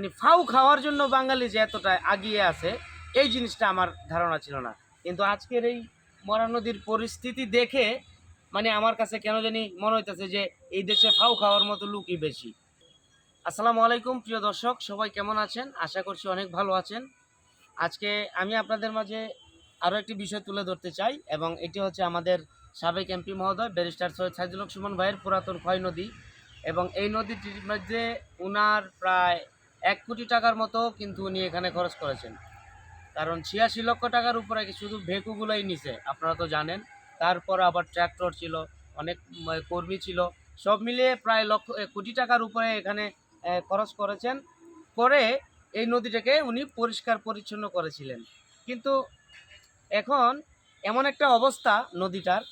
মানে ফাউ খাওয়ার জন্য বাঙালি যে এতটা আগিয়ে আছে, এই জিনিসটা আমার ধারণা ছিল না। কিন্তু আজকের এই মরা নদীর পরিস্থিতি দেখে মানে আমার কাছে কেন জানি মনে হইতেছে যে এই দেশে ফাউ খাওয়ার মতো লুকই বেশি। আসসালামু আলাইকুম, প্রিয় দর্শক, সবাই কেমন আছেন? আশা করছি অনেক ভালো আছেন। আজকে আমি আপনাদের মাঝে আরও একটি বিষয় তুলে ধরতে চাই, এবং এটি হচ্ছে আমাদের সাবেক এমপি মহোদয়, ব্যারিস্টার সৈয়দ সাইদুল সুমন ভাইয়ের পুরাতন ক্ষয় নদী। এবং এই নদীটির মধ্যে উনার প্রায় এক কোটি টাকার মতো কিন্তু উনি এখানে খরচ করেছেন। কারণ ছিয়াশি লক্ষ টাকার উপরে শুধু ভেকুগুলোই নিছে, আপনারা তো জানেন। তারপর আবার ট্র্যাক্টর ছিল, অনেক কর্মী ছিল। সব মিলিয়ে প্রায় লক্ষ কোটি টাকার উপরে এখানে খরচ করেছেন। করে এই নদীটাকে উনি পরিষ্কার পরিচ্ছন্ন করেছিলেন। কিন্তু এখন এমন একটা অবস্থা নদীটার।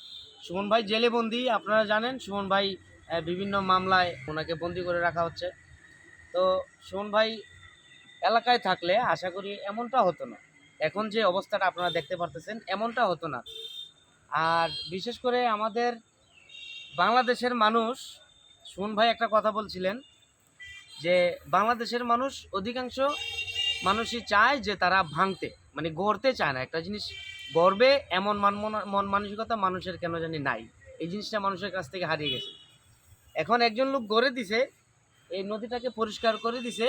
সুমন ভাই জেলে বন্দি আপনারা জানেন, সুমন ভাই বিভিন্ন মামলায় ওনাকে বন্দি করে রাখা হচ্ছে। তো সুমন ভাই এলাকায় থাকলে আশা করি এমনটা হতো না। এখন যে অবস্থাটা আপনারা দেখতে পারতেছেন, এমনটা হতো না। আর বিশেষ করে আমাদের বাংলাদেশের মানুষ, সুমন ভাই একটা কথা বলছিলেন যে, বাংলাদেশের মানুষ অধিকাংশ মানুষই চায় যে তারা ভাঙতে মানে গড়তে চায় না। একটা জিনিস গর্বে এমন মন- মন মানসিকতা মানুষের কেন জানি নাই। এই জিনিসটা মানুষের কাছ থেকে হারিয়ে গেছে। এখন একজন লোক গড়ে দিছে এই নদীটাকে পরিষ্কার করে দিছে।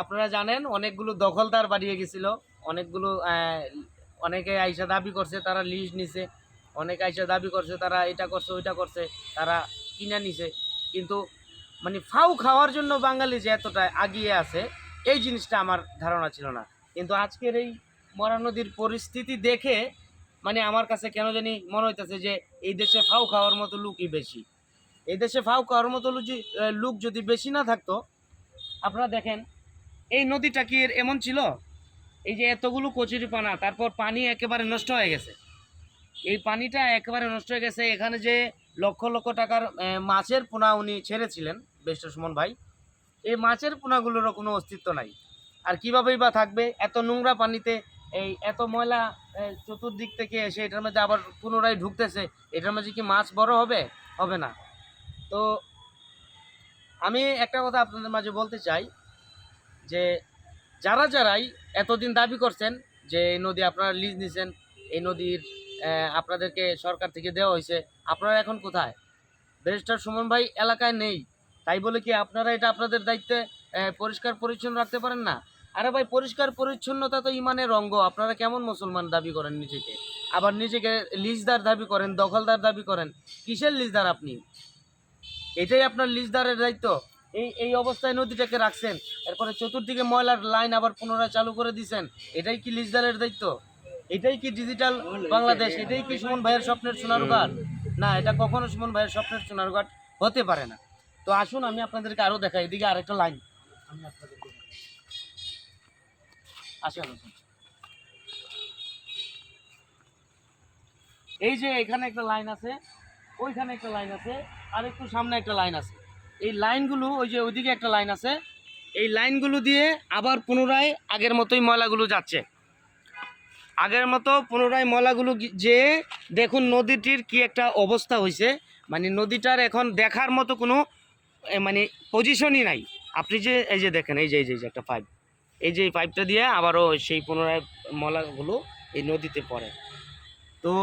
আপনারা জানেন, অনেকগুলো দখলদার বাড়িয়ে গেছিল। অনেকগুলো অনেকে আইসা দাবি করছে, তারা লিজ নিছে। অনেকে আইসা দাবি করছে, তারা এটা করছে, ওইটা করছে, তারা কিনে নিছে। কিন্তু মানে ফাউ খাওয়ার জন্য বাঙালি যে এতটা আগিয়ে আছে, এই জিনিসটা আমার ধারণা ছিল না। কিন্তু আজকের এই মরা নদীর পরিস্থিতি দেখে মানে আমার কাছে কেন জানি মনে হইতেছে যে, এই দেশে ফাউ খাওয়ার মতো লুকই বেশি। এই দেশে ফাউ খাওয়ার মতো লুজি লুক যদি বেশি না থাকতো, আপনারা দেখেন, এই নদীটা কি এমন ছিল? এই যে এতগুলো কচুরি পানা, তারপর পানি একেবারে নষ্ট হয়ে গেছে। এই পানিটা একেবারে নষ্ট হয়ে গেছে, এখানে যে লক্ষ লক্ষ টাকার মাছের পোনা উনি ছেড়েছিলেন বেষ্ট সুমন ভাই। এই মাছের পোনাগুলোরও কোনো অস্তিত্ব নাই। আর কীভাবেই বা থাকবে, এত নোংরা পানিতে, এই এত ময়লা চতুর্দিক থেকে এসে এটার মধ্যে আবার পুনরায় ঢুকতেছে, এটার মধ্যে কি মাছ বড় হবে? হবে না। তো আমি একটা কথা আপনাদের মাঝে বলতে চাই যে যারা যারাই এতদিন দাবি করছেন যে এই নদী আপনারা লিজ নিছেন, এই নদীর আপনাদেরকে সরকার থেকে দেওয়া হয়েছে, আপনারা এখন কোথায়? ব্যারিস্টার সুমন ভাই এলাকায় নেই, তাই বলে কি আপনারা এটা আপনাদের দায়িত্বে পরিষ্কার পরিচ্ছন্ন রাখতে পারেন না? আরে ভাই, পরিষ্কার পরিচ্ছন্নতা তো ইমানের অঙ্গ, আপনারা কেমন মুসলমান দাবি করেন নিজেকে? আবার নিজেকে লিজদার দাবি করেন, দখলদার দাবি করেন, কিসের লিজদার আপনি? এটাই আপনার লিজদারের দায়িত্ব। এই এই অবস্থায় নদীটাকে রাখছেন, এরপরে চতুর্দিকে ময়লার লাইন আবার পুনরায় চালু করে দিছেন, এটাই কি লিজদারের দায়িত্ব? এটাই কি ডিজিটাল বাংলাদেশ? এটাই কি সুমন ভাইয়ের স্বপ্নের সোনারঘাট না, এটা কখনো সুমন ভাইয়ের স্বপ্নের সোনারঘাট হতে পারে না। তো আসুন, আমি আপনাদেরকে আরও দেখাই, এদিকে আরেকটা লাইন। আসুন। এই যে এখানে একটা লাইন আছে ওইখানে একটা লাইন আছে, আর একটু সামনে একটা লাইন আছে। এই লাইনগুলো ওই যে ওইদিকে একটা লাইন আছে, এই লাইনগুলো দিয়ে আবার পুনরায় আগের মতোই ময়লাগুলো যাচ্ছে। আগের মতো পুনরায় ময়লাগুলো যে দেখুন নদীটির কি একটা অবস্থা হয়েছে মানে নদীটার এখন দেখার মতো কোনো মানে পজিশনই নাই। আপনি যে, এই যে দেখেন, এই যে এই যে একটা পাইপ এই যে এই পাইপটা দিয়ে আবারও সেই পুনরায় ময়লাগুলো এই নদীতে পড়ে। তো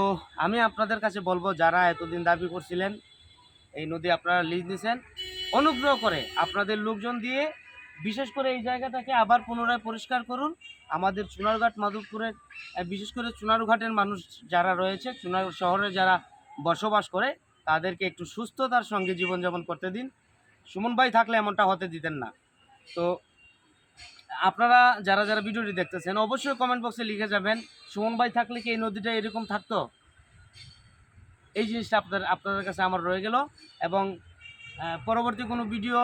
আমি আপনাদের কাছে বলব, যারা এতদিন দাবি করছিলেন, এই নদী আপনারা লিজ নিছেন, অনুগ্রহ করে আপনাদের লোকজন দিয়ে বিশেষ করে এই জায়গাটাকে আবার পুনরায় পরিষ্কার করুন। আমাদের চুনারঘাট মাধবপুরের বিশেষ করে চুনারঘাটের মানুষ যারা রয়েছে, চুনার শহরে যারা বসবাস করে, তাদেরকে একটু সুস্থতার সঙ্গে জীবনযাপন করতে দিন। সুমন ভাই থাকলে এমনটা হতে দিতেন না। তো আপনারা যারা যারা ভিডিওটি দেখতেছেন, অবশ্যই কমেন্ট বক্সে লিখে যাবেন, সুমন ভাই থাকলে কি এই নদীটা এরকম থাকতো? এই জিনিসটা আপনার, আপনাদের কাছে আমার রয়ে গেল এবং পরবর্তী কোনো ভিডিও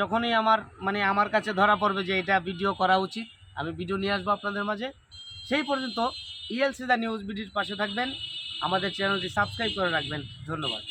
যখনই আমার মানে আমার কাছে ধরা পড়বে যে এটা ভিডিও করা উচিত, আমি ভিডিও নিয়ে আসব আপনাদের মাঝে। সেই পর্যন্ত ইএলসি দ্য নিউজ ভিডিওর পাশে থাকবেন, আমাদের চ্যানেলটি সাবস্ক্রাইব করে রাখবেন। ধন্যবাদ।